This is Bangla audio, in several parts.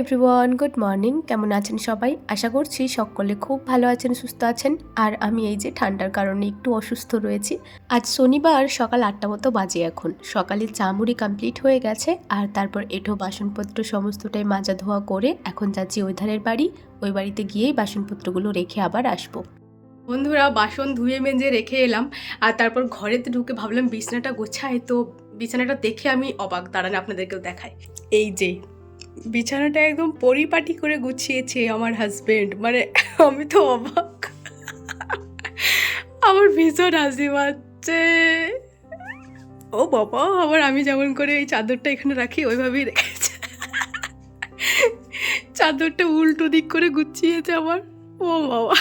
এভরিওয়ান গুড মর্নিং কেমন আছেন সবাই? আশা করছি সকলে খুব ভালো আছেন, সুস্থ আছেন। আর আমি এই যে ঠান্ডার কারণে একটু অসুস্থ রয়েছি। আজ শনিবার সকাল আটটা মতো বাজে এখন। সকালে চামুড়ি কমপ্লিট হয়ে গেছে আর তারপর এঠো বাসনপত্র সমস্তটাই মাজা ধোয়া করে এখন যাচ্ছি ওই ধারের বাড়ি। ওই বাড়িতে গিয়েই বাসনপত্রগুলো রেখে আবার আসব। বন্ধুরা, বাসন ধুয়ে মেজে রেখে এলাম। আর তারপর ঘরেতে ঢুকে ভাবলাম বিছানাটা গোছায় তো বিছানাটা দেখে আমি অবাক, দাঁড়ান আপনাদেরকেও দেখাই। এই যে বিছানাটা একদম পরিপাটি করে গুছিয়েছে আমার হাজবেন্ড মানে আমি তো অবাক। আমার ভীষণ হাসি পাচ্ছে। ও বাবা, আবার আমি যেমন করে এই চাদরটা এখানে রাখি, ওইভাবেই রেখেছে। চাদরটা উল্টো দিক করে গুছিয়েছে আমার। ও বাবা।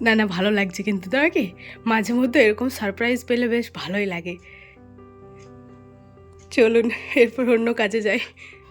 না না, ভালো লাগছে কিন্তু। তাই কি মাঝে মধ্যে এরকম সারপ্রাইজ পেলে বেশ ভালোই লাগে। চলুন, এরপর অন্য কাজে যাই।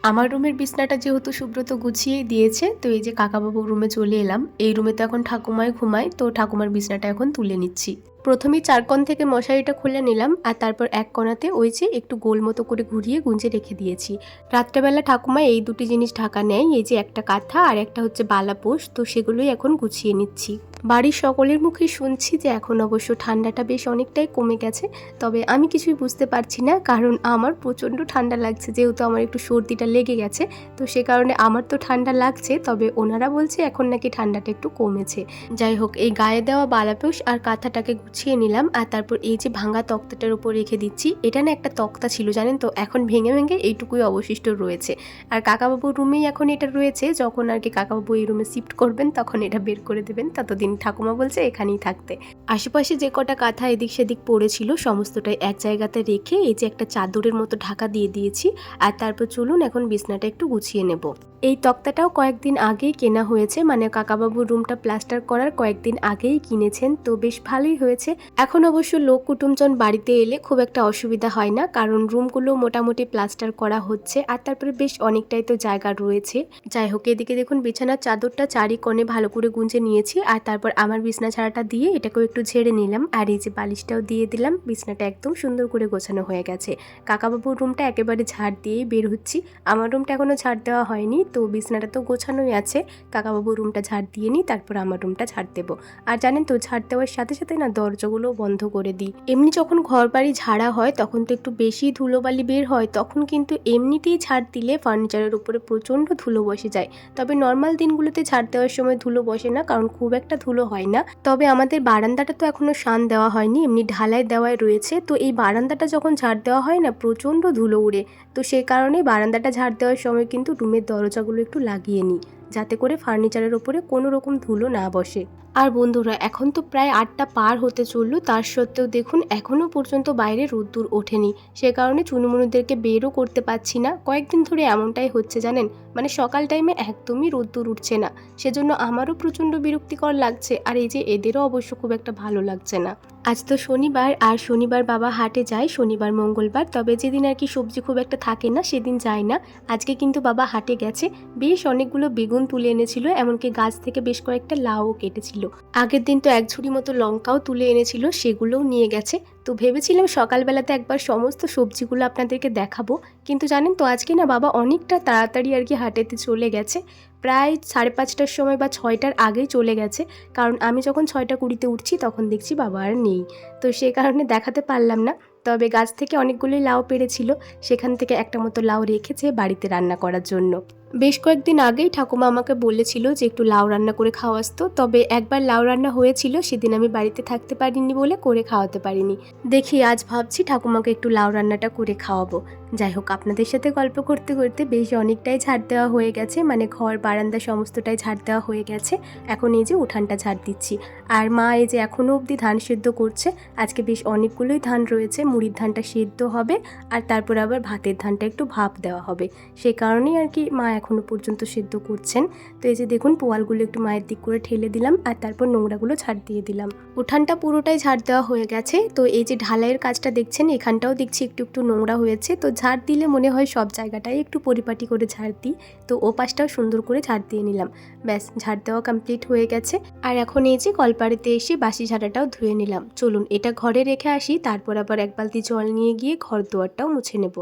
আমার রুমের বিছনাটা যেহেতু সুব্রত গুছিয়েই দিয়েছে, তো এই যে কাকাবাবুর রুমে চলে এলাম। এই রুমে তো এখন ঠাকুমায় ঘুমায়, তো ঠাকুমার বিছনাটা এখন তুলে নিচ্ছি। প্রথমেই চার কোণ থেকে মশারিটা খুলে নিলাম আর তারপর এক কোণাতে ওই যে একটু গোল মতো করে ঘুরিয়ে গুঁজে রেখে দিয়েছি। রাত্রেবেলা ঠাকুমা এই দুটি জিনিস ঢাকা নেয়, এই যে একটা কাঁথা আর একটা হচ্ছে বালাপোষ তো সেগুলোই এখন গুছিয়ে নিচ্ছি। বাড়ির সকলের মুখে শুনছি যে এখন অবশ্য ঠান্ডাটা বেশ অনেকটাই কমে গেছে, তবে আমি কিছুই বুঝতে পারছি না কারণ আমার প্রচণ্ড ঠান্ডা লাগছে, যেহেতু আমার একটু সর্দিটা লেগে গেছে, তো সে কারণে আমার তো ঠান্ডা লাগছে, তবে ওনারা বলছে এখন নাকি ঠান্ডাটা একটু কমেছে। যাই হোক, এই গায়ে দেওয়া বালাপোষ আর কাঁথাটাকে গুছিয়ে নিলাম আর তারপর এই যে ভাঙা তক্তাটার উপর রেখে দিচ্ছি, এটা না একটা তক্তা ছিল, জানেন তো? এখন ভেঙে ভেঙে এইটুকুই অবশিষ্ট রয়েছে। আর কাকাবাবুর রুমেই এখন এটা রয়েছে, যখন আর কি কাকাবাবু এই রুমে শিফট করবেন, তখন এটা বের করে দেবেন। ততদিন ঠাকুমা বলছে এখানেই থাকতে। আশেপাশে যে কটা কাঁথা এদিক সেদিক পড়েছিল, সমস্তটাই এক জায়গাতে রেখে এই যে একটা চাদরের মতো ঢাকা দিয়ে দিয়েছি। আর তারপর চলুন এখন বিছনাটা একটু গুছিয়ে নেব। এই তক্তাটাও কয়েকদিন আগেই কেনা হয়েছে মানে কাকাবাবুর রুমটা প্লাস্টার করার কয়েকদিন আগেই কিনেছেন, তো বেশ ভালোই হয়েছে। এখন অবশ্য লোক কুটুমজন বাড়িতে এলে খুব একটা অসুবিধা হয় না, কারণ রুমগুলো মোটামুটি প্লাস্টার করা হচ্ছে, আর তারপরে বেশ অনেকটাই তো জায়গা রয়েছে। যাই হোক, এদিকে দেখুন বিছানার চাদরটা চারি কোণে ভালো করে গুঁজে নিয়েছি, আর তারপর আমার বিছনা ছাড়াটা দিয়ে এটাকেও একটু ঝেড়ে নিলাম, আর এই যে বালিশটাও দিয়ে দিলাম, বিছনাটা একদম সুন্দর করে গোছানো হয়ে গেছে। কাকাবাবুর রুমটা একেবারে ঝাড় দিয়েই বের হচ্ছি, আমার রুমটা এখনও ঝাড় দেওয়া হয়নি, তো বিছনাটা তো গোছানোই আছে, কাকাবাবুর রুমটা ঝাড় দিয়ে নিই, তারপর আমার রুমটা ঝাড় দেবো। আর জানেন তো, ঝাড় দেওয়ার সাথে সাথে না দরজাগুলো বন্ধ করে দিই। এমনি যখন ঘর বাড়ি ঝাড়া হয়, তখন তো একটু বেশি ধুলোবালি বের হয়, তখন কিন্তু এমনিতেই ঝাড় দিলে ফার্নিচারের উপরে প্রচণ্ড ধুলো বসে যায়। তবে নর্মাল দিনগুলোতে ঝাড় দেওয়ার সময় ধুলো বসে না, কারণ খুব একটা ধুলো হয় না। তবে আমাদের বারান্দাটা তো এখনও শান দেওয়া হয়নি, এমনি ঢালাই দেওয়ায় রয়েছে। তো এই বারান্দাটা যখন ঝাড় দেওয়া হয় না, প্রচণ্ড ধুলো উড়ে। তো সেই কারণে বারান্দাটা ঝাড় দেওয়ার সময় কিন্তু রুমের দরজাগুলো একটু লাগিয়ে নিই, যাতে করে ফার্নিচারের ওপরে কোনো রকম ধুলো না বসে। আর বন্ধুরা, এখন তো প্রায় আটটা পার হতে চলল। তার সত্ত্বেও দেখুন এখনও পর্যন্ত বাইরে রোদ্দুর ওঠেনি। সে কারণে চুনুমুনুদেরকে বেরও করতে পারছি না। কয়েকদিন ধরে এমনটাই হচ্ছে জানেন? মানে সকাল টাইমে একদমই রোদ্দুর উঠছে না। সেজন্য আমারও প্রচণ্ড বিরক্তিকর লাগছে। আর এই যে এদেরও অবশ্য খুব একটা ভালো লাগছে না। আজ তো শনিবার, আর শনিবার বাবা হাটে যায়, শনিবার, মঙ্গলবার। তবে যেদিন আর কি সবজি খুব একটা থাকে না, সেদিন যায় না। আজকে কিন্তু বাবা হাটে গেছে। বেশ অনেকগুলো বেগুন তুলে এনেছিল, এমনকি গাছ থেকে বেশ কয়েকটা লাউও কেটেছিল। আগের দিন তো এক ঝুড়ি মতো লঙ্কাও তুলে এনেছিল, সেগুলোও নিয়ে গেছে। তো ভেবেছিলাম সকালবেলাতে একবার সমস্ত সবজিগুলো আপনাদেরকে দেখাবো। কিন্তু জানেন তো, আজকে না বাবা অনেকটা তাড়াতাড়ি আর কি হাটেতে চলে গেছে। প্রায় সাড়ে পাঁচটার সময় বা ছয়টার আগেই চলে গেছে। কারণ আমি যখন ছয়টা কুড়িতে উঠছি, তখন দেখছি বাবা আর নেই। তো সে কারণে দেখাতে পারলাম না। তবে গাছ থেকে অনেকগুলোই লাউ পেরেছিল সেখান থেকে একটা মতো লাউ রেখেছে বাড়িতে রান্না করার জন্য। বেশ কয়েকদিন আগেই ঠাকুমা আমাকে বলেছিল যে একটু লাউ রান্না করে খাওয়াসতো তবে একবার লাউ রান্না হয়েছিল, সেদিন আমি বাড়িতে থাকতে পারিনি বলে করে খাওয়াতে পারিনি। দেখি আজ ভাবছি ঠাকুমাকে একটু লাউ রান্নাটা করে খাওয়াবো। যাই হোক, আপনাদের সাথে গল্প করতে করতে বেশ অনেকটাই ঝাড় দেওয়া হয়ে গেছে মানে ঘর, বারান্দা সমস্তটাই ঝাড় দেওয়া হয়ে গেছে। এখন এই যে উঠানটা ঝাড় দিচ্ছি। আর মা এই যে এখনও অবধি ধান সেদ্ধ করছে, আজকে বেশ অনেকগুলোই ধান রয়েছে, মুড়ির ধানটা সেদ্ধ হবে, আর তারপর আবার ভাতের ধানটা একটু ভাপ দেওয়া হবে। সেই কারণেই আর কি মা এখনও পর্যন্ত সেদ্ধ করছেন। তো এই যে দেখুন, পোয়ালগুলো একটু মায়ের দিক করে ঠেলে দিলাম আর তারপর নোংরাগুলো ঝাড় দিয়ে দিলাম। উঠানটা পুরোটাই ঝাড় দেওয়া হয়ে গেছে। তো এই যে ঢালাইয়ের কাজটা দেখছেন, এখানটাও দেখছি একটু একটু নোংরা হয়েছে। তো ঝাড় দিলে মনে হয় সব জায়গাটাই একটু পরিপাটি করে ঝাড় দিই। তো ও পাশটাও সুন্দর করে ঝাড় দিয়ে নিলাম। ব্যাস, ঝাড় দেওয়া কমপ্লিট হয়ে গেছে। আর এখন এই যে কলপাড়িতে এসে বাসি ঝাড়াটাও ধুয়ে নিলাম। চলুন, এটা ঘরে রেখে আসি, তারপর আবার এক বালতি জল নিয়ে গিয়ে ঘর দুয়ারটাও মুছে নেব।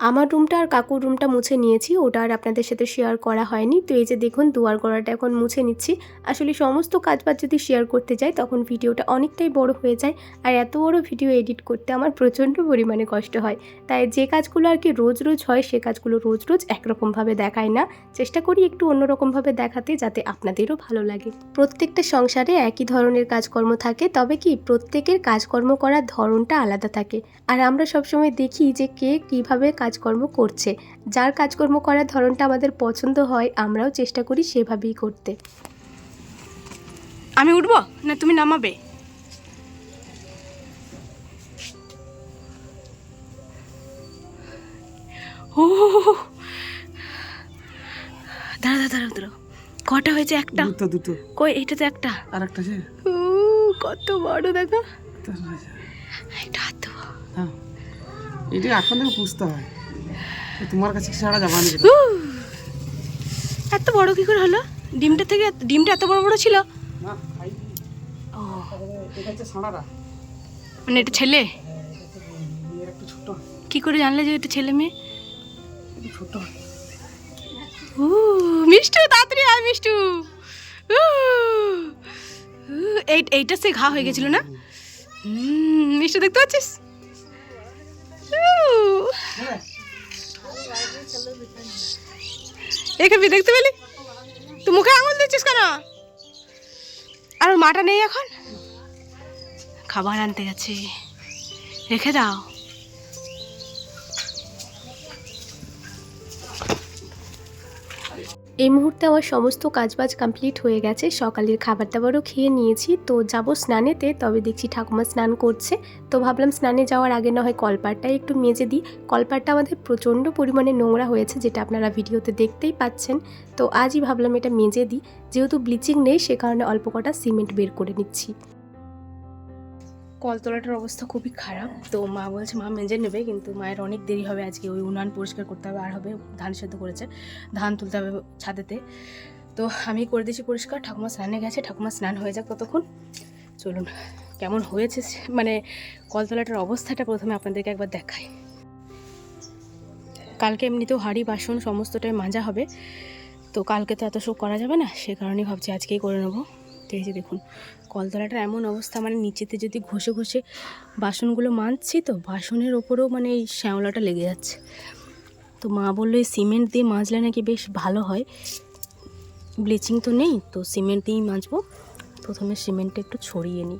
আমার রুমটা আর কাকুর রুমটা মুছে নিয়েছি, ওটা আর আপনাদের সাথে শেয়ার করা হয়নি। তো এই যে দেখুন, দুয়ার গড়াটা এখন মুছে নিচ্ছি। আসলে সমস্ত কাজবাজ যদি শেয়ার করতে যাই, তখন ভিডিওটা অনেকটাই বড় হয়ে যায়। আর এত বড় ভিডিও এডিট করতে আমার প্রচণ্ড পরিমাণে কষ্ট হয়। তাই যে কাজগুলো আর কি রোজ রোজ হয়, সে কাজগুলো রোজ রোজ একরকমভাবে দেখায় না। চেষ্টা করি একটু অন্যরকমভাবে দেখাতে, যাতে আপনাদেরও ভালো লাগে। প্রত্যেকটা সংসারে একই ধরনের কাজকর্ম থাকে, তবে কি প্রত্যেকের কাজকর্ম করার ধরনটা আলাদা থাকে। আর আমরা সবসময় দেখি যে কে কীভাবে কাজকর্ম করছে। যার কাজকর্ম করার ধরনটা আমাদের পছন্দ হয় আমরাও চেষ্টা করি সেভাবেই করতে। আমি উঠবো? না তুমি নামাবে। ও দাঁড়া দাঁড়া দাঁড়া কটা হয়েছে? একটা। দুটো দুটো। কই এটা তো একটা? আর একটা আছে কত বড় দেখো। এটা হাত দেবো। হ্যাঁ। এটি এখন থেকে পুষতে হয়। তোমার কাছে কি ছাড়া যাবা না এত বড় কি করে হলো? ডিমটা থেকে ডিমটা এত বড় বড় ছিল? মানে এটা ছেলে? কি করে জানলে যে এটা ছেলে মেয়ে? একটু ছোট। উ, মিষ্টু তাড়াতাড়ি আয় মিষ্টু। উ, উ, এই এইটা সে ঘা হয়ে গেছিল না? মিষ্টু দেখতে পাচ্ছিস? এখানে দেখতে পেলি? তুই মুখে আঙুল দিচ্ছিস কেন? আর মাটা নেই এখন? খাবার আনতে গেছে। রেখে দাও। এই মুহূর্তে আমার সমস্ত কাজবাজ কমপ্লিট হয়ে গেছে। সকালের খাবার দাবারও খেয়ে নিয়েছি। তো যাব স্নানেতে, তবে দেখছি ঠাকুমা স্নান করছে। তো ভাবলাম স্নানে যাওয়ার আগে না হয় কলপারটাই একটু মেজে দিই। কলপারটা আমাদের প্রচণ্ড পরিমাণে নোংরা হয়েছে, যেটা আপনারা ভিডিওতে দেখতেই পাচ্ছেন। তো আজই ভাবলাম এটা মেজে দিই। যেহেতু ব্লিচিং নেই, সে কারণে অল্প কটা সিমেন্ট বের করে নিচ্ছি। কলতলাটার অবস্থা খুবই খারাপ। তো মা বলছে, মা মেজে নেবে, কিন্তু মায়ের অনেক দেরি হবে আজকে। ওই উনান পরিষ্কার করতে হবে, আর হবে ধান সেদ্ধ করেছে। ধান তুলতে হবে ছাদেতে। তো আমি করে দিয়েছি পরিষ্কার। ঠাকুমা স্নানে গেছে। ঠাকুমা স্নান হয়ে যাক ততক্ষণ। চলুন, কেমন হয়েছে মানে কলতলাটার অবস্থাটা প্রথমে আপনাদেরকে একবার দেখাই। কালকে এমনিতেও হাঁড়ি, বাসন সমস্তটাই মাজা হবে। তো কালকে তো এত সব করা যাবে না, সে কারণেই ভাবছি আজকেই করে নেব। এই যে দেখুন, কলতলাটার এমন অবস্থা মানে নিচেতে যদি ঘষে ঘষে বাসনগুলো মাজছি তো, বাসনের ওপরেও মানে এই শ্যাওলাটা লেগে যাচ্ছে। তো মা বলল, এই সিমেন্ট দিয়ে মাজলে নাকি বেশ ভালো হয়। ব্লিচিং তো নেই, তো সিমেন্ট দিয়েই মাজবো। প্রথমে সিমেন্টটা একটু ছড়িয়ে নিই।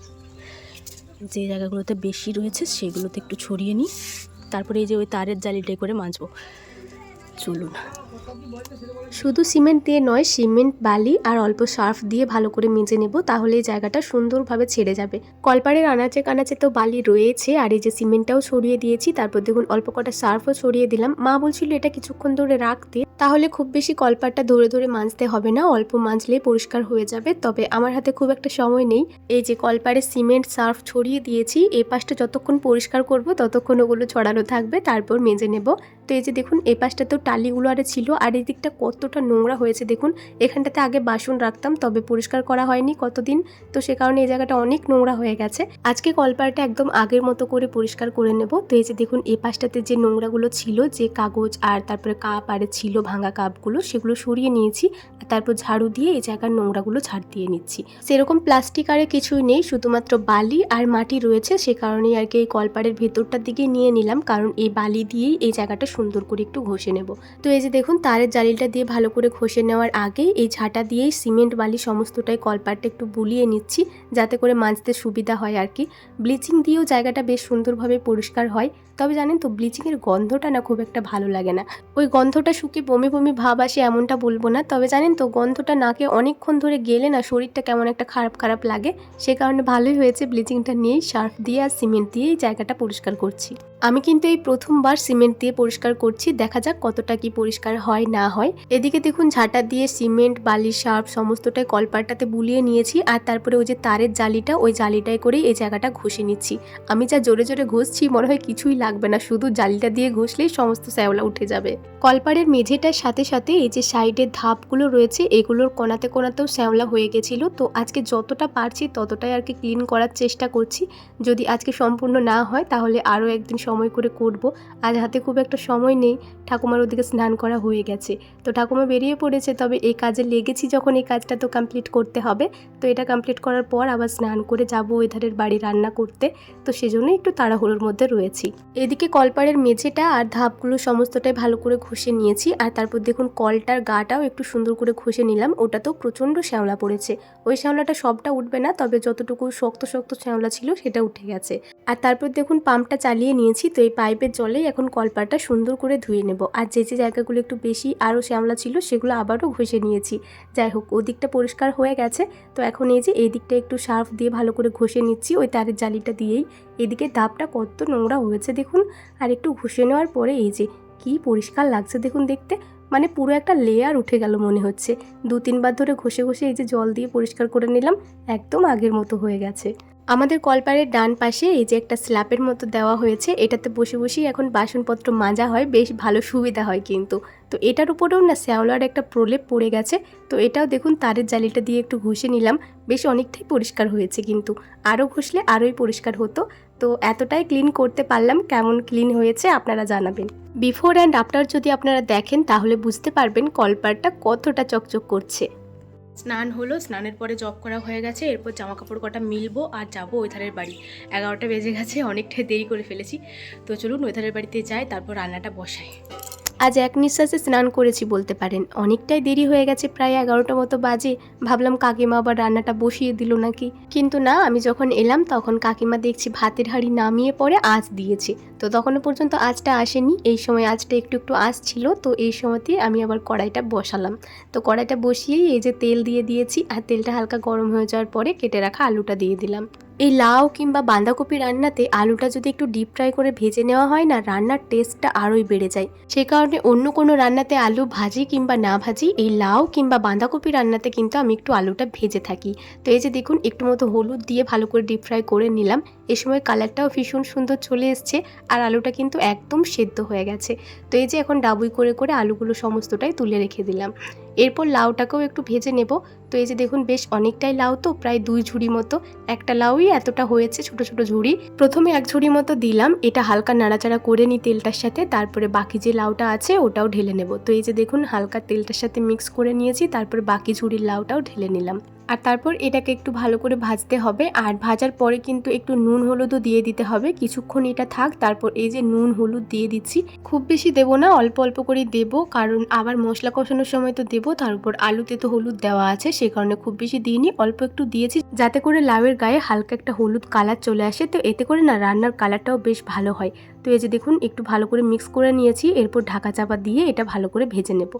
যে জায়গাগুলোতে বেশি রয়েছে, সেগুলোতে একটু ছড়িয়ে নিই। তারপরে এই যে ওই তারের জালিটাই করে মাজবো। চলুন শুধু সিমেন্ট দিয়ে নয়, সিমেন্ট, বালি আর অল্প সার্ফ দিয়ে ভালো করে মেজে নেব তাহলে এই জায়গাটা সুন্দরভাবে ছেড়ে যাবে। কলপাড়ের আনাচে কানাচে তো বালি রয়েছে, আর এই যে সিমেন্টটাও সরিয়ে দিয়েছি, তারপর দেখুন অল্প কটা সার্ফও সরিয়ে দিলাম। মা বলছিল এটা কিছুক্ষণ ধরে রাখতে তাহলে খুব বেশি কলপাটটা ধরে ধরে মাজতে হবে না, অল্প মাজলেই পরিষ্কার হয়ে যাবে। তবে আমার হাতে খুব একটা সময় নেই। এই যে কলপারে সিমেন্ট, সার্ফ ছড়িয়ে দিয়েছি, এই পাশটা যতক্ষণ পরিষ্কার করব ততক্ষণ ওগুলো ছড়ানো থাকবে, তারপর মেজে নেব। তো এই যে দেখুন, এই পাশটাতেও টালিগুলো আরে ছিল, আর এই দিকটা কতটা নোংরা হয়েছে দেখুন। এখানটাতে আগে বাসন রাখতাম, তবে পরিষ্কার করা হয়নি কতদিন। তো সে কারণে এই জায়গাটা অনেক নোংরা হয়ে গেছে। আজকে কলপারটা একদম আগের মতো করে পরিষ্কার করে নেব। তো এই যে দেখুন, এই পাশটাতে যে নোংরাগুলো ছিল, যে কাগজ আর তারপরে কাপ আর ছিল ভাঙা কাপগুলো সেগুলো সরিয়ে নিয়েছি, আর তারপর ঝাড়ু দিয়ে এই জায়গার নোংরাগুলো ঝাড় দিয়ে নিচ্ছি। সেরকম প্লাস্টিক আরে কিছুই নেই, শুধুমাত্র বালি আর মাটি রয়েছে, সে কারণেই আর কি এই কলপাড়ের ভেতরটার দিকে নিয়ে নিলাম, কারণ এই বালি দিয়েই এই জায়গাটা সুন্দর করে একটু ঘষে নেব। তো এই যে দেখুন, তারের জালিটা দিয়ে ভালো করে ঘষে নেওয়ার আগে এই ঝাঁটা দিয়েই সিমেন্ট, বালি সমস্তটাই কলপারটা একটু বুলিয়ে নিচ্ছি, যাতে করে মাজতে সুবিধা হয় আর কি। ব্লিচিং দিয়েও জায়গাটা বেশ সুন্দরভাবে পরিষ্কার হয় তবে জানেন তো ব্লিচিংয়ের গন্ধটা না খুব একটা ভালো লাগে না। ওই গন্ধটা শুকে বমি বমি ভাব আসে এমনটা বলব না, তবে জানেন তো গন্ধটা নাকে অনেকক্ষণ ধরে গেলে না শরীরটা কেমন একটা খারাপ খারাপ লাগে। সে কারণে ভালোই হয়েছে ব্লিচিংটা নিয়েই, সার্ফ দিয়ে আর সিমেন্ট দিয়েই জায়গাটা পরিষ্কার করছি। আমি কিন্তু এই প্রথমবার সিমেন্ট দিয়ে পরিষ্কার করছি, দেখা যাক কতটা কি পরিষ্কার হয়, না হয়। এদিকে দেখুন, ঝাঁটা দিয়ে সিমেন্ট বালি সার্ফ সমস্তটাই কলপারটাতে বুলিয়ে নিয়েছি আর তারপরে ওই যে তারের জালিটা, ওই জালিটায় করে এই জায়গাটা ঘষে নিচ্ছি। আমি যা জোরে জোরে ঘষছি, মনে হয় কিছুই লাগবে না, শুধু জালিটা দিয়ে ঘষলেই সমস্ত শ্যাওলা উঠে যাবে। কলপাড়ের মেঝেটার সাথে সাথে এই যে সাইডের ধাপগুলো রয়েছে, এগুলোর কোনাতে কোনাতেও শ্যাওলা হয়ে গেছিল। তো আজকে যতটা পারছি, ততটাই আর কি ক্লিন করার চেষ্টা করছি। যদি আজকে সম্পূর্ণ না হয়, তাহলে আরও একদিন সময় করে করব। আজ হাতে খুব একটা সময় নেই। ঠাকুমার ওদিকে স্নান করা হয়ে গেছে। তো ঠাকুমা বেরিয়ে পড়েছে, তবে এই কাজে লেগেছি যখন এই কাজটা তো কমপ্লিট করতে হবে। তো এটা কমপ্লিট করার পর আবার স্নান করে যাব ওই ধারের বাড়ি রান্না করতে। তো সেজন্য একটু তাড়াহুড়োর মধ্যে রয়েছি। এদিকে কলপাড়ের মেঝেটা আর ধাপগুলো সমস্তটাই ভালো করে ঘষে নিয়েছি। আর তারপর দেখুন কলটার গাটাও একটু সুন্দর করে ঘষে নিলাম। ওটা তো প্রচণ্ড শ্যাওলা পড়েছে। ওই শ্যাওলাটা সবটা উঠবে না, তবে যতটুকু শক্ত শক্ত শ্যাওলা ছিল সেটা উঠে গেছে। আর তারপর দেখুন পাম্পটা চালিয়ে নিয়েছি, তো এই পাইপের জলেই এখন কলপাটা সুন্দর করে ধুয়ে নেব। আর যে যে জায়গাগুলো একটু বেশি আরও শ্যামলা ছিল, সেগুলো আবারও ঘষে নিয়েছি। যাই হোক ওদিকটা পরিষ্কার হয়ে গেছে, তো এখন এই যে এই দিকটা একটু সার্ফ দিয়ে ভালো করে ঘষে নিচ্ছি, ওই তারের জালিটা দিয়েই। এদিকে ধাপটা কত নোংরা হয়েছে দেখুন, আর একটু ঘষে নেওয়ার পরে এই যে কি পরিষ্কার লাগছে দেখুন দেখতে মানে পুরো একটা লেয়ার উঠে গেল মনে হচ্ছে। দু তিনবার ধরে ঘষে ঘষে এই যে জল দিয়ে পরিষ্কার করে নিলাম, একদম আগের মতো হয়ে গেছে। আমাদের কলপাড়ের ডান পাশে এই যে একটা স্ল্যাপের মতো দেওয়া হয়েছে, এটাতে বসে বসেই এখন বাসনপত্র মাজা হয়, বেশ ভালো সুবিধা হয় কিন্তু। তো এটার উপরেও না শ্যাওলার একটা প্রলেপ পড়ে গেছে, তো এটাও দেখুন তারের জালিটা দিয়ে একটু ঘষে নিলাম, বেশ অনেকটাই পরিষ্কার হয়েছে কিন্তু। আরও ঘষলে আরোই পরিষ্কার হতো। তো এতটাই ক্লিন করতে পারলাম, কেমন ক্লিন হয়েছে আপনারা জানাবেন। বিফোর অ্যান্ড আফটার যদি আপনারা দেখেন তাহলে বুঝতে পারবেন কলপারটা কতটা চকচক করছে। স্নান হলো, স্নানের পরে জব করা হয়ে গেছে, এরপর জামা কাপড় কটা মিলবো আর যাব ওইধারের বাড়ি। এগারোটা বেজে গেছে অনেকটাই দেরি করে ফেলেছি। তো চলুন ওইধারের বাড়িতে যাই, তারপর রান্নাটা বসাই। আজ এক নিঃশ্বাসে স্নান করেছি বলতে পারেন। অনেকটাই দেরি হয়ে গেছে, প্রায় এগারোটা মতো বাজে। ভাবলাম কাকিমা আবার রান্নাটা বসিয়ে দিল নাকি। কিন্তু না, আমি যখন এলাম তখন কাকিমা দেখছি ভাতের হাঁড়ি নামিয়ে পরে আঁচ দিয়েছে। তো তখনও পর্যন্ত আঁচটা আসেনি। এই সময় আঁচটা একটু একটু আঁচ ছিল, তো এই সময়তেই আমি আবার কড়াইটা বসালাম। তো কড়াইটা বসিয়েই এই যে তেল দিয়ে দিয়েছি আর তেলটা হালকা গরম হয়ে যাওয়ার পরে কেটে রাখা আলুটা দিয়ে দিলাম। এই লাউ কিংবা বাঁধাকপি রান্নাতে আলুটা যদি একটু ডিপ ফ্রাই করে ভেজে নেওয়া হয় না, রান্নার টেস্টটা আরোই বেড়ে যায়। সে কারণে অন্য কোনো রান্নাতে আলু ভাজি কিংবা না ভাজি, এই লাউ কিংবা বাঁধাকপি রান্নাতে কিন্তু আমি একটু আলুটা ভেজে থাকি। তো এই যে দেখুন, একটু মতো হলুদ দিয়ে ভালো করে ডিপ ফ্রাই করে নিলাম। এ সময় কালারটাও ভীষণ সুন্দর চলে এসছে আর আলুটা কিন্তু একদম সেদ্ধ হয়ে গেছে। তো এই যে এখন ডাবুই করে করে আলুগুলো সমস্তটাই তুলে রেখে দিলাম। এরপর লাউটাকেও একটু ভেজে নেব। তো এই যে দেখুন, বেশ অনেকটাই লাউ তো, প্রায় দুই ঝুড়ি মতো। একটা লাউই এতটা হয়েছে, ছোট ছোট ঝুড়ি। প্রথমে এক ঝুড়ি মতো দিলাম, এটা হালকা নাড়াচাড়া করে নিই তেলটার সাথে, তারপরে বাকি যে লাউটা আছে, ওটাও ঢেলে নেব। তো এই যে দেখুন, হালকা তেলটার সাথে মিক্স করে নিয়েছি, তারপর বাকি ঝুড়ির লাউটাও ঢেলে নিলাম। আর তারপর এটাকে একটু ভালো করে ভাজতে হবে। আর ভাজার পরে কিন্তু একটু নুন হলুদও দিয়ে দিতে হবে। কিছুক্ষণ এটা থাক, তারপর এই যে নুন হলুদ দিয়ে দিচ্ছি। খুব বেশি দেবো না, অল্প অল্প করে দেবো, কারণ আবার মশলা কষানোর সময় তো দেবো, তার উপর আলুতে তো হলুদ দেওয়া আছে, সে কারণে খুব বেশি দিইনি। অল্প একটু দিয়েছি, যাতে করে লাউয়ের গায়ে হালকা একটা হলুদ কালার চলে আসে। তো এতে করে না রান্নার কালারটাও বেশ ভালো হয়। তো এই যে দেখুন, একটু ভালো করে মিক্স করে নিয়েছি, এরপর ঢাকা চাপা দিয়ে এটা ভালো করে ভেজে নেব।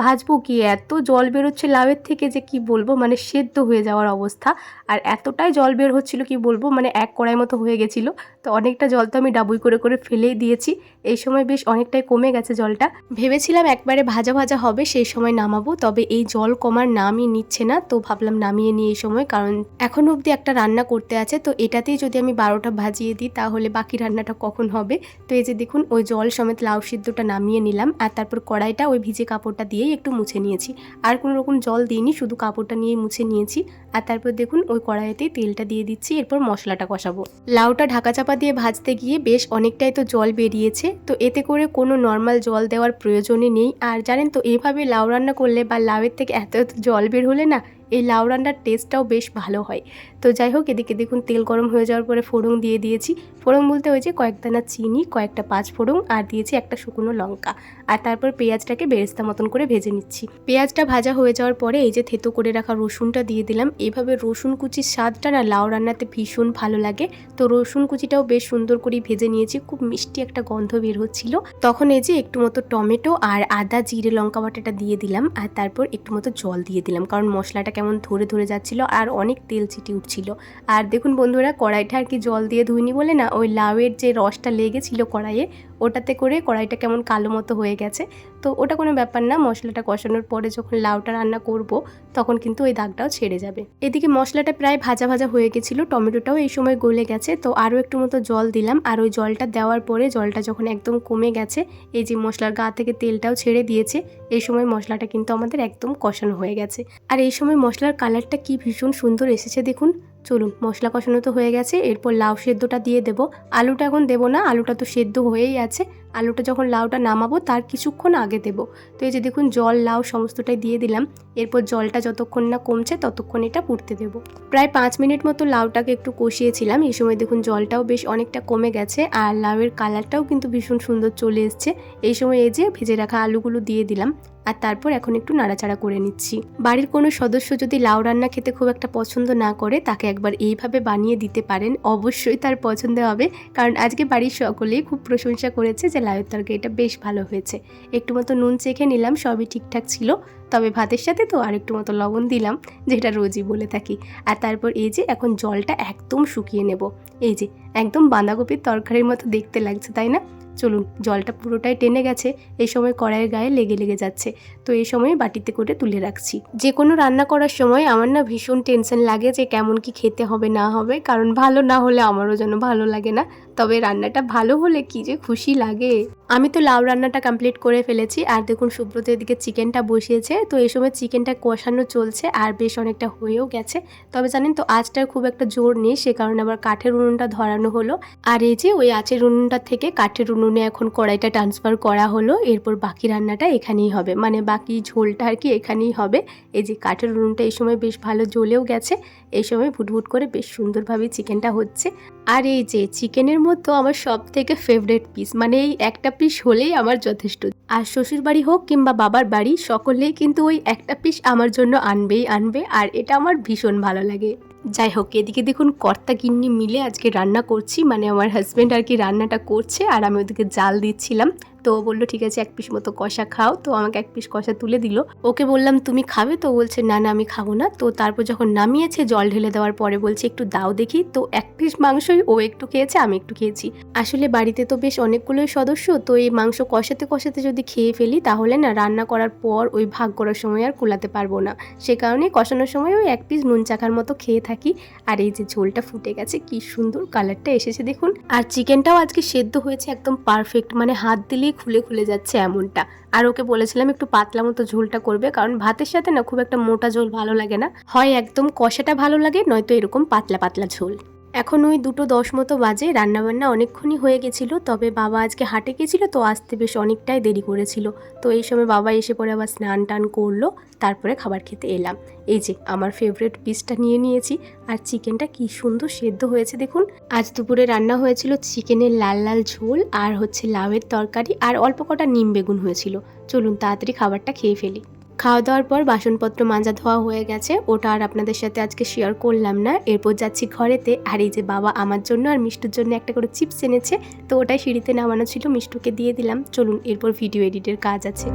ভাজবো কি? এত জল বেরোচ্ছে লাউয়ের থেকে যে কি বলব? মানে সেদ্ধ হয়ে যাওয়ার অবস্থা। আর এতটাই জল বের হচ্ছিল কি বলব? মানে এক কড়াই মতো হয়ে গেছিল। তো অনেকটা জল তো আমি ডাবুই করে করে ফেলেই দিয়েছি। এই সময় বেশ অনেকটাই কমে গেছে জলটা। ভেবেছিলাম একবারে ভাজা ভাজা হবে, সেই সময় নামাবো। তবে এই জল কমার নামই নিচ্ছে না। তো ভাবলাম নামিয়ে নিই এই সময়, কারণ এখন অবধি একটা রান্না করতে আছে। তো এটাতেই যদি আমি বারোটা ভাজিয়ে দিই, তাহলে বাকি রান্নাটা কখন হবে? তো এই যে দেখুন, ওই জল সমেত লাউ সিদ্ধটা নামিয়ে নিলাম আর তারপর কড়াইটা ওই ভিজে কাপড়টা দিয়েই একটু মুছে নিয়েছি। আর কোনো রকম জল দিইনি, শুধু কাপড়টা নিয়ে মুছে নিয়েছি। আর তারপর দেখুন, ওই কড়াইতেই তেলটা দিয়ে দিচ্ছি, এরপর মশলাটা কষাবো। লাউটা ঢাকা চাপা দিয়ে ভাজতে গিয়ে বেশ অনেকটাই তো জল বেরিয়েছে, তো এতে করে কোনো নর্মাল জল দেওয়ার প্রয়োজনই নেই। আর জানেন তো, এইভাবে লাউ রান্না করলে বা লাউয়ের থেকে এত এত জল বের হলে না এই লাউ রান্নার টেস্টটাও বেশ ভালো হয়। তো যাই হোক, এদিকে দেখুন তেল গরম হয়ে যাওয়ার পরে ফোড়ন দিয়ে দিয়েছি। ফোড়ন বলতে হয়েছে কয়েক দানা চিনি, কয়েকটা পাঁচ ফোড়ন আর দিয়েছি একটা শুকনো লঙ্কা। আর তারপর পেঁয়াজটাকে বেরেস্তা মতন করে ভেজে নিচ্ছি। পেঁয়াজটা ভাজা হয়ে যাওয়ার পরে এই যে থেতো করে রাখা রসুনটা দিয়ে দিলাম। এভাবে রসুন কুচির স্বাদটা না লাউ রান্নাতে ভীষণ ভালো লাগে। তো রসুন কুচিটাও বেশ সুন্দর করে ভেজে নিয়েছি, খুব মিষ্টি একটা গন্ধ বের হচ্ছিল। তখন এই যে একটু মতো টমেটো আর আদা, জিরে, লঙ্কা বাটাটা দিয়ে দিলাম। আর তারপর একটু মতো জল দিয়ে দিলাম, কারণ মশলাটা কেমন ধরে ধরে যাচ্ছিল আর অনেক তেল ছিটি উঠছিল। আর দেখুন বন্ধুরা, কড়াইটা আর কি জল দিয়ে ধুইনি বলে না, ওই লাউয়ের যে রসটা লেগেছিল কড়াইয়ে ওটাতে করে কড়াইটা কেমন কালো মতো হয়ে গেছে। তো ওটা কোনো ব্যাপার না, মশলাটা কষানোর পরে যখন লাউটা রান্না করব, তখন কিন্তু ওই দাগটাও ছেড়ে যাবে। এদিকে মশলাটা প্রায় ভাজা ভাজা হয়ে গেছিল, টমেটোটাও এই সময় গলে গেছে। তো আরও একটু মতো জল দিলাম, আর ওই জলটা দেওয়ার পরে জলটা যখন একদম কমে গেছে, এই যে মশলার গা থেকে তেলটাও ছেড়ে দিয়েছে, এই সময় মশলাটা কিন্তু আমাদের একদম কষানো হয়ে গেছে। আর এই সময় মশলার কালারটা কি ভীষণ সুন্দর এসেছে দেখুন। চলুন, মশলা কষানো তো হয়ে গেছে, এরপর লাউ সেদ্ধটা দিয়ে দেবো। আলুটা এখন দেবো না, আলুটা তো সেদ্ধ হয়েই আছে। আলুটা যখন লাউটা নামাবো, তার কিছুক্ষণ আগে দেবো। তো এই যে দেখুন, জল, লাউ সমস্তটাই দিয়ে দিলাম। এরপর জলটা যতক্ষণ না কমছে, ততক্ষণ এটা পুড়তে দেবো। প্রায় পাঁচ মিনিট মতো লাউটাকে একটু কষিয়েছিলাম। এই সময় দেখুন, জলটাও বেশ অনেকটা কমে গেছে আর লাউয়ের কালারটাও কিন্তু ভীষণ সুন্দর চলে এসছে। এই সময় এই যে ভেজে রাখা আলুগুলো দিয়ে দিলাম আর তারপর এখন একটু নাড়াচাড়া করে নিচ্ছি। বাড়ির কোনো সদস্য যদি লাউ রান্না খেতে খুব একটা পছন্দ না করে, তাকে একবার এইভাবে বানিয়ে দিতে পারেন। অবশ্যই তার পছন্দ হবে, কারণ আজকে বাড়ির সকলেই খুব প্রশংসা করেছে যে লাউয়ের তরকারিটা বেশ ভালো হয়েছে। একটু মতো নুন চেখে নিলাম, সবই ঠিকঠাক ছিল। তবে ভাতের সাথে তো আর একটু মতো লবণ দিলাম, যেটা রোজই বলে থাকি। আর তারপর এই যে এখন জলটা একদম শুকিয়ে নেব। এই যে একদম বাঁধাকপির তরকারির মতো দেখতে লাগছে, তাই না? চলুন, জলটা পুরোটাই টেনে গেছে। এই সময় কড়াইয়ের গায়ে লেগে লেগে যাচ্ছে। তো এই সময় বাটিতে করে তুলে রাখছি। যে কোনো রান্না করার সময় আমার না ভীষণ টেনশন লাগে যে কেমন কি খেতে হবে, না হবে। কারণ ভালো না হলে আমারও যেন ভালো লাগে না। তবে রান্নাটা ভালো হলে কি যে খুশি লাগে। আমি তো লাউ রান্নাটা কমপ্লিট করে ফেলেছি, আর দেখুন সুব্রত এদিকে চিকেনটা বসিয়েছে, তো এই সময় চিকেনটা কষানো চলছে, আর বেশ অনেকটা হয়েও গেছে। তবে জানেন তো আঁচটার খুব একটা জোর নেই, সে কারণে আবার কাঠের উনুনটা ধরানো হলো। আর এই যে ওই আঁচের উনুনটা থেকে কাঠের উনুনে এখন কড়াইটা ট্রান্সফার করা হলো, এরপর বাকি রান্নাটা এখানেই হবে। মানে বাকি ঝোলটা আর কি এখানেই হবে। এই যে কাঠের উনুনটা এই সময় বেশ ভালো জ্বলেও গেছে, এই সময় ভুটভুট করে বেশ সুন্দরভাবে চিকেনটা হচ্ছে। আর এই যে চিকেনের মতো আমার সব থেকে ফেভারেট পিস মানে এই একটা পিস হলেই আমার যথেষ্ট। আর শ্বশুর বাড়ি হোক কিংবা বাবার বাড়ি, সকলেই কিন্তু ওই একটা পিস আমার জন্য আনবেই আনবে, আর এটা আমার ভীষণ ভালো লাগে। যাই হোক, এদিকে দেখুন কর্তা কিন্নি মিলে আজকে রান্না করছি মানে আমার হাজব্যান্ড আর কি রান্নাটা করছে, আর আমি ওদিকে জাল দিচ্ছিলাম। তো ও বলল, ঠিক আছে, এক পিস মতো কষা খাও। তো আমাকে এক পিস কষা তুলে দিল। ওকে বললাম, তুমি খাবে? তো বলছে, না না, আমি খাব না। তো তারপর যখন নামিয়েছে, জল ঢেলে দেওয়ার পরে বলছে, একটু দাও দেখি। তো এক পিস মাংসই ও একটু খেয়েছে, আমি একটু খেয়েছি। আসলে বাড়িতে তো বেশ অনেকগুলোই সদস্য, তো এই মাংস কষাতে কষাতে যদি খেয়ে ফেলি, তাহলে না, রান্না করার পর ওই ভাগ করার সময় আর কুলাতে পারব না। সে কারণে কষানোর সময় ওই এক পিস নুন চাকার মতো খেয়ে থাকি। আর এই যে ঝোলটা ফুটে গেছে, কি সুন্দর কালারটা এসেছে, দেখুন। আর চিকেনটাও আজকে সেদ্ধ হয়েছে একদম পারফেক্ট মানে হাত দিলেই খুলে খুলে যাচ্ছে এমনটা। আর ওকে বলেছিলাম একটু পাতলা মতো ঝোলটা করবে, কারণ ভাতের সাথে না খুব একটা মোটা ঝোল ভালো লাগে না। হয় একদম কষাটা ভালো লাগে, নয়তো এরকম পাতলা পাতলা ঝোল। এখন ওই দুটো দশ মতো বাজে, রান্নাবান্না অনেকক্ষণই হয়ে গেছিল, তবে বাবা আজকে হাটে গেছিল, তো আসতে বেশ অনেকটাই দেরি করেছিল। তো এই সময় বাবা এসে পরে আবার স্নান টান করল, তারপরে খাবার খেতে এলাম। এই যে, আমার ফেভারিট পিসটা নিয়ে নিয়েছি, আর চিকেনটা কি সুন্দর সেদ্ধ হয়েছে দেখুন। আজ দুপুরে রান্না হয়েছিল চিকেনের লাল লাল ঝোল, আর হচ্ছে লাউয়ের তরকারি, আর অল্প কটা নিম বেগুন হয়েছিল। চলুন তাড়াতাড়ি খাবারটা খেয়ে ফেলি। খাওয়া দাওয়ার পর বাসনপত্র মাজা ধোয়া হয়ে গেছে। ওটা আর আপনাদের সাথে আজকে শেয়ার করলাম না। এরপর যাচ্ছি ঘরেতে। আর এই যে বাবা আমার জন্য আর মিষ্টুর জন্য একটা করে চিপস এনেছে। তো ওটাই সিঁড়িতে নামানো ছিল। মিষ্টুকে দিয়ে দিলাম। চলুন এরপর ভিডিও এডিটের কাজ আছে।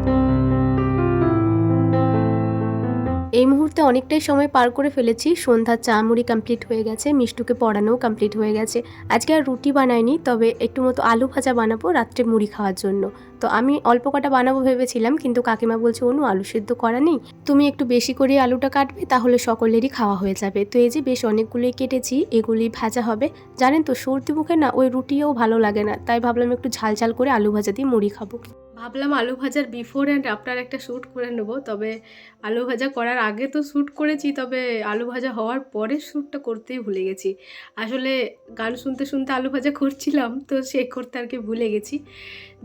এই মুহূর্তে অনেকটাই সময় পার করে ফেলেছি। সন্ধ্যার চা মুড়ি কমপ্লিট হয়ে গেছে, মিষ্টুকে পড়ানোও কমপ্লিট হয়ে গেছে। আজকে আর রুটি বানাইনি, তবে একটু মতো আলু ভাজা বানাবো রাত্রে মুড়ি খাওয়ার জন্য। তো আমি অল্প কটা বানাবো ভেবেছিলাম, কিন্তু কাকিমা বলছে, অনু, আলু সেদ্ধ করা নেই। তুমি একটু বেশি করে আলুটা কাটবে, তাহলে সকলেরই খাওয়া হয়ে যাবে। তো এই যে বেশ অনেকগুলোই কেটেছি এগুলি ভাজা হবে। জানেন তো, সর্দি মুখে না ওই রুটিও ভালো লাগে না, তাই ভাবলাম একটু ঝাল ঝাল করে আলু ভাজা দিয়ে মুড়ি খাব। ভাবলাম আলু ভাজার বিফোর অ্যান্ড আফটার একটা শ্যুট করে নেব, তবে আলু ভাজা করার আগে তো শ্যুট করেছি, তবে আলু ভাজা হওয়ার পরে শ্যুটটা করতেই ভুলে গেছি। আসলে গান শুনতে শুনতে আলু ভাজা করছিলাম, তো সে করতে আর কি ভুলে গেছি।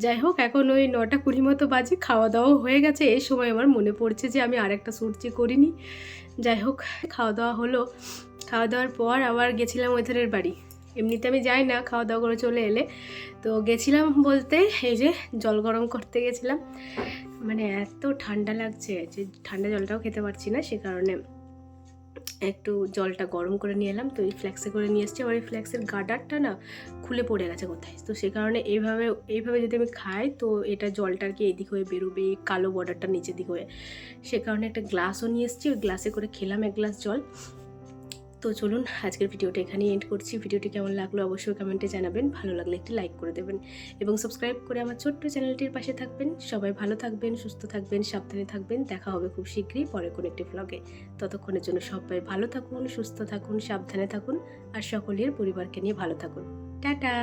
যাই হোক, এখন ওই নটা কুড়ি মতো বাজে, খাওয়া দাওয়া হয়ে গেছে, এই সময় আমার মনে পড়ছে যে আমি আরেকটা শ্যুট যে করিনি। যাই হোক, খাওয়া দাওয়া হলো। খাওয়া দাওয়ার পর আবার গেছিলাম ওয়েথারের বাড়ি। এমনিতে আমি যাই না খাওয়া দাওয়া করে চলে এলে। তো গেছিলাম বলতে এই যে জল গরম করতে গেছিলাম। মানে এত ঠান্ডা লাগছে যে ঠান্ডা জলটাও খেতে পারছি না, সে কারণে একটু জলটা গরম করে নিয়ে এলাম। তো এই ফ্ল্যাক্সে করে নিয়ে এসছি। আর এই ফ্ল্যাক্সের গার্ডারটা না খুলে পড়ে গেছে কোথায়? তো সে কারণে এইভাবে এইভাবে যদি আমি খাই, তো এটা জলটা আর কি এদিক হয়ে বেরোবে, এই কালো বর্ডারটা নিচের দিক হয়ে। সে কারণে একটা গ্লাসও নিয়ে এসেছি। ওই গ্লাসে করে খেলাম এক গ্লাস জল। তো চলুন আজকের ভিডিওটা এখানেই এন্ড করছি। ভিডিওটি কেমন লাগল অবশ্যই কমেন্টে জানাবেন। ভালো লাগলে একটি লাইক করে দেবেন এবং সাবস্ক্রাইব করে আমার ছোট্ট চ্যানেলটির পাশে থাকবেন। সবাই ভালো থাকবেন, সুস্থ থাকবেন, সাবধানে থাকবেন। দেখা হবে খুব শীঘ্রই পরে কোনো একটি ব্লগে ততক্ষণের জন্য সবাই ভালো থাকুন, সুস্থ থাকুন, সাবধানে থাকুন আর সকলের পরিবারকে নিয়ে ভালো থাকুন। টাটা!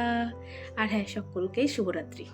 আর হ্যাঁ সকলকে শুভরাত্রি।